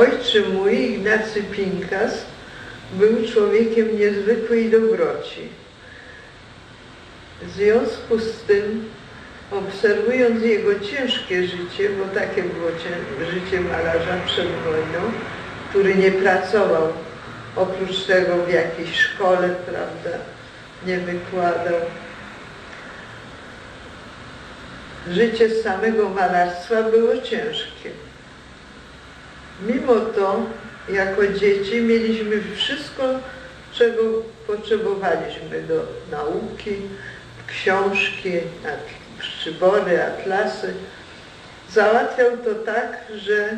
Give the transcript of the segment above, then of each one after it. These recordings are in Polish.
Ojcze mój, Ignacy Pinkas, był człowiekiem niezwykłej dobroci. W związku z tym, obserwując jego ciężkie życie, bo takie było życie malarza przed wojną, który nie pracował oprócz tego w jakiejś szkole, prawda, nie wykładał. Życie samego malarstwa było ciężkie. Mimo to, jako dzieci mieliśmy wszystko, czego potrzebowaliśmy do nauki, książki, przybory, atlasy. Załatwiał to tak, że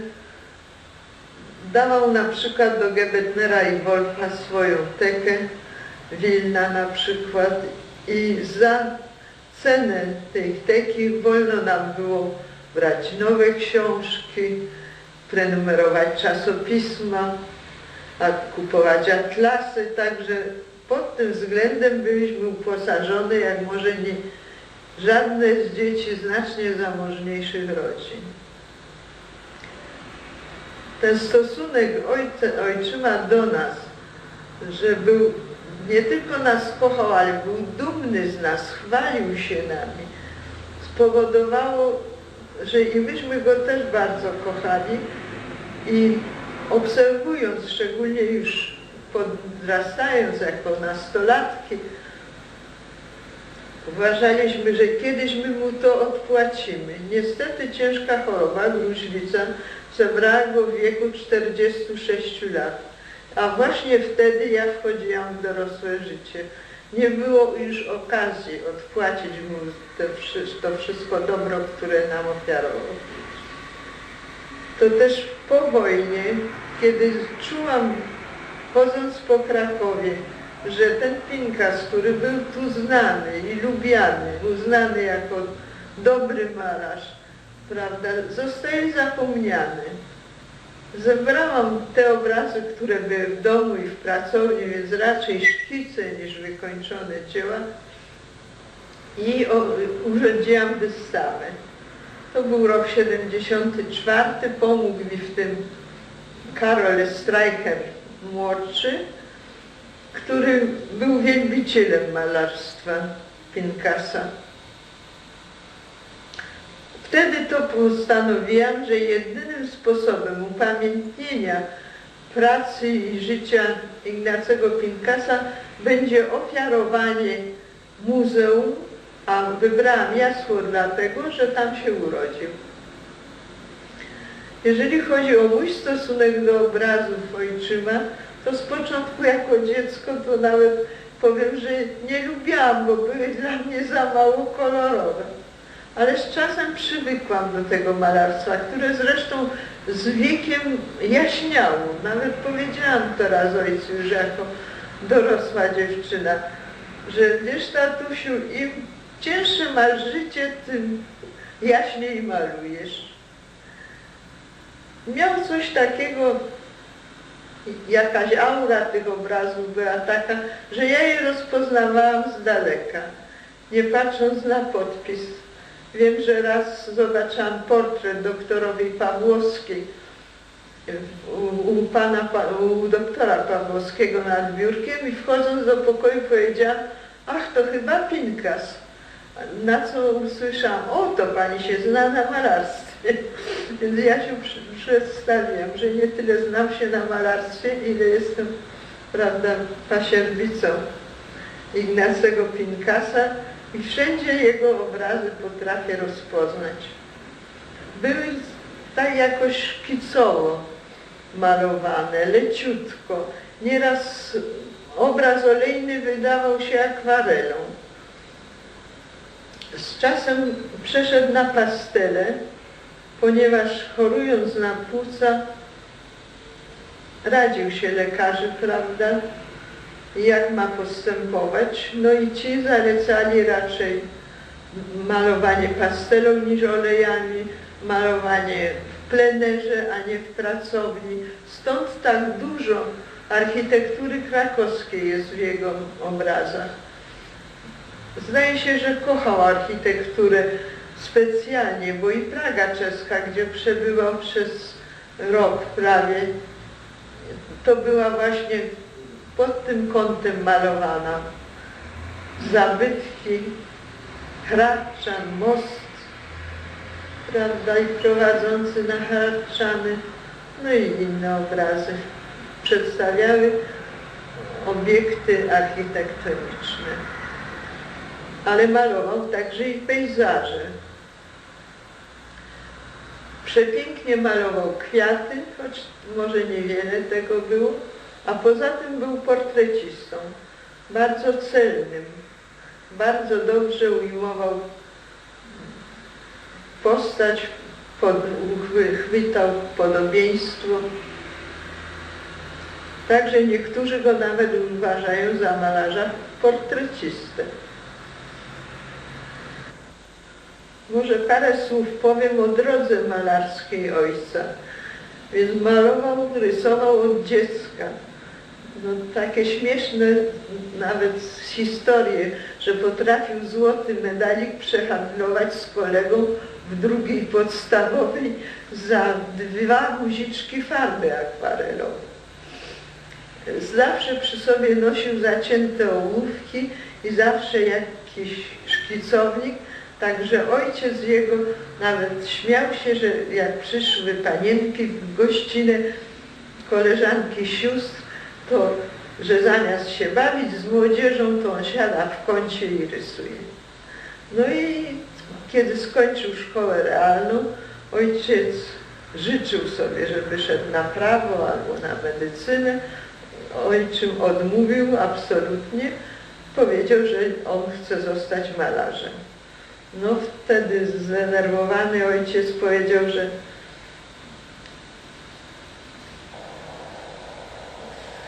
dawał na przykład do Gebetnera i Wolfa swoją tekę, Wilna na przykład. I za cenę tej teki wolno nam było brać nowe książki, prenumerować czasopisma, kupować atlasy, także pod tym względem byliśmy uposażone, jak może nie żadne z dzieci znacznie zamożniejszych rodzin. Ten stosunek ojca, ojczyma do nas, że był, nie tylko nas kochał, ale był dumny z nas, chwalił się nami, spowodowało, że i myśmy go też bardzo kochali i obserwując, szczególnie już podrastając jako nastolatki, uważaliśmy, że kiedyś my mu to odpłacimy. Niestety ciężka choroba, gruźlica, zebrała go w wieku 46 lat. A właśnie wtedy ja wchodziłam w dorosłe życie. Nie było już okazji odpłacić mu to, to wszystko dobro, które nam ofiarował. To też po wojnie, kiedy czułam, chodząc po Krakowie, że ten Pinkas, który był tu znany i lubiany, uznany jako dobry malarz, prawda, zostaje zapomniany. Zebrałam te obrazy, które były w domu i w pracowni, więc raczej szkice niż wykończone dzieła i urządziłam wystawę. To był rok 74, pomógł mi w tym Karol Streicher młodszy, który był wielbicielem malarstwa Pinkasa. Wtedy to postanowiłam, że jedynym sposobem upamiętnienia pracy i życia Ignacego Pinkasa będzie ofiarowanie muzeum, a wybrałam Jasło dlatego, że tam się urodził. Jeżeli chodzi o mój stosunek do obrazów ojczyma, to z początku jako dziecko to nawet powiem, że nie lubiłam, bo były dla mnie za mało kolorowe. Ale z czasem przywykłam do tego malarstwa, które zresztą z wiekiem jaśniało. Nawet powiedziałam to raz ojcu, że jako dorosła dziewczyna, że wiesz tatusiu, im cięższe masz życie, tym jaśniej malujesz. Miał coś takiego, jakaś aura tych obrazów była taka, że ja je rozpoznawałam z daleka, nie patrząc na podpis. Wiem, że raz zobaczyłam portret doktorowej Pawłowskiej u, u, pana, u doktora Pawłowskiego nad biurkiem i wchodząc do pokoju powiedziałam, ach to chyba Pinkas. Na co usłyszałam, o to pani się zna na malarstwie. Więc ja się przedstawiam, że nie tyle znam się na malarstwie, ile jestem, prawda, pasierbicą Ignacego Pinkasa i wszędzie jego obrazy potrafię rozpoznać. Były tak jakoś szkicowo malowane, leciutko. Nieraz obraz olejny wydawał się akwarelą. Z czasem przeszedł na pastele, ponieważ chorując na płuca radził się lekarzy, prawda, jak ma postępować. No i ci zalecali raczej malowanie pastelą niż olejami, malowanie w plenerze, a nie w pracowni. Stąd tak dużo architektury krakowskiej jest w jego obrazach. Zdaje się, że kochał architekturę specjalnie, bo i Praga czeska, gdzie przebywał przez rok prawie, to była właśnie pod tym kątem malowana. Zabytki, Hradczan, most, prawda, i prowadzący na Hradczany, no i inne obrazy przedstawiały obiekty architektoniczne. Ale malował także i pejzaże. Przepięknie malował kwiaty, choć może niewiele tego było, a poza tym był portrecistą, bardzo celnym, bardzo dobrze ujmował postać, pod, chwytał podobieństwo. Także niektórzy go nawet uważają za malarza portrecistę. Może parę słów powiem o drodze malarskiej ojca. Więc malował, rysował od dziecka. No, takie śmieszne nawet historie, że potrafił złoty medalik przehandlować z kolegą w drugiej podstawowej za dwa guziczki farby akwarelowej. Zawsze przy sobie nosił zacięte ołówki i zawsze jakiś szkicownik, Także ojciec jego nawet śmiał się, że jak przyszły panienki w gościnę, koleżanki sióstr, to że zamiast się bawić z młodzieżą, to on siada w kącie i rysuje. No i kiedy skończył szkołę realną, ojciec życzył sobie, żeby szedł na prawo albo na medycynę. Ojczym odmówił absolutnie. Powiedział, że on chce zostać malarzem. No wtedy zdenerwowany ojciec powiedział, że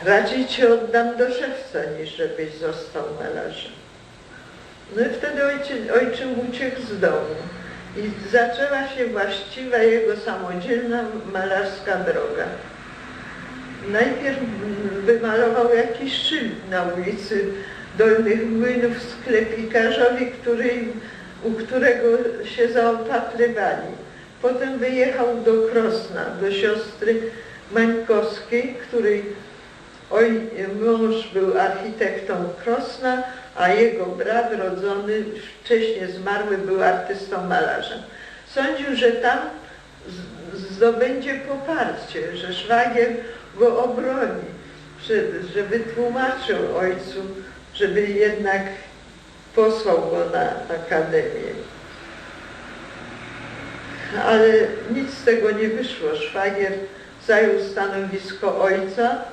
raczej cię oddam do szewca, niż żebyś został malarzem. No i wtedy ojciec, ojczym uciekł z domu i zaczęła się właściwa jego samodzielna malarska droga. Najpierw wymalował jakiś szyld na ulicy Dolnych Młynów sklepikarzowi, który u którego się zaopatrywali. Potem wyjechał do Krosna, do siostry Mańkowskiej, której oj, mąż był architektą Krosna, a jego brat rodzony, wcześniej zmarły, był artystą malarzem. Sądził, że tam zdobędzie poparcie, że szwagier go obroni, że, wytłumaczył ojcu, żeby jednak posłał go na akademię. Ale nic z tego nie wyszło. Szwagier zajął stanowisko ojca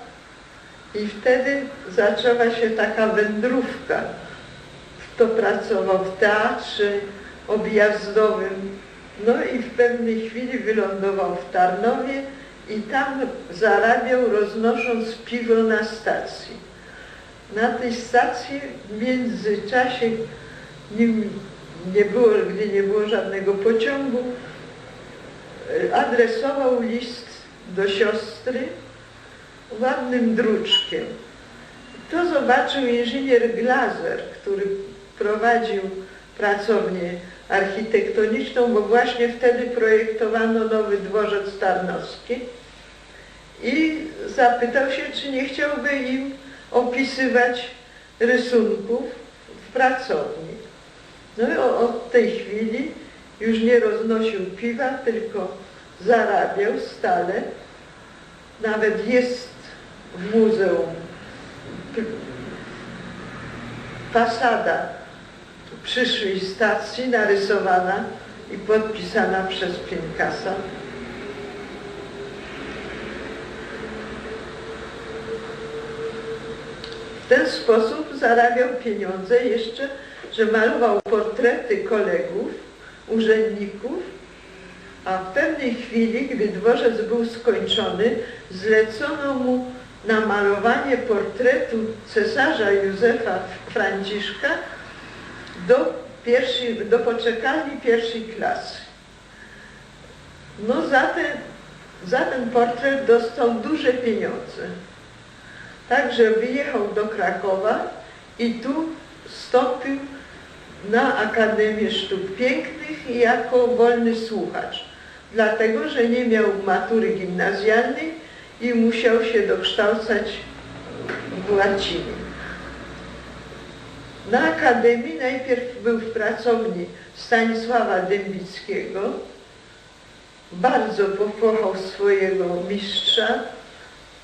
i wtedy zaczęła się taka wędrówka. To pracował w teatrze objazdowym, no i w pewnej chwili wylądował w Tarnowie i tam zarabiał roznosząc piwo na stacji na tej stacji w międzyczasie, nim nie było, gdy nie było żadnego pociągu, e, adresował list do siostry ładnym druczkiem. To zobaczył inżynier Glazer, który prowadził pracownię architektoniczną, bo właśnie wtedy projektowano nowy dworzec tarnowski i zapytał się, czy nie chciałby im opisywać rysunków w pracowni. No i od tej chwili już nie roznosił piwa, tylko zarabiał stale. Nawet jest muzeum fasada przyszłej stacji narysowana i podpisana przez Pinkasa. ten sposób zarabiał pieniądze jeszcze, że malował portrety kolegów, urzędników, a w pewnej chwili, gdy dworzec był skończony, zlecono mu namalowanie portretu cesarza Józefa Franciszka do, pierwszej, do poczekalni pierwszej klasy. No za ten, za ten portret dostał duże pieniądze. Także wyjechał do Krakowa i tu wstąpił na Akademię Sztuk Pięknych jako wolny słuchacz. dlatego że nie miał matury gimnazjalnej i musiał się dokształcać w łacinie. Na akademii najpierw był w pracowni Stanisława Dębickiego. Bardzo pokochał swojego mistrza,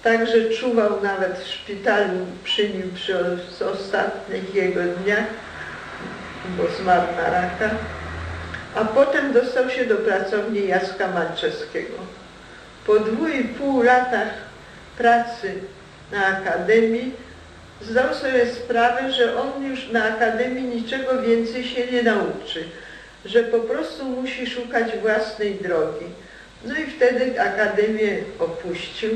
także czuwał nawet w szpitalu przy nim przy ostatnich jego dniach, bo zmarł na raka. A potem dostał się do pracowni Jacka Malczewskiego. Po dwóch i pół latach pracy na akademii zdał sobie sprawę, że on już na akademii niczego więcej się nie nauczy, że po prostu musi szukać własnej drogi. No i wtedy akademię opuścił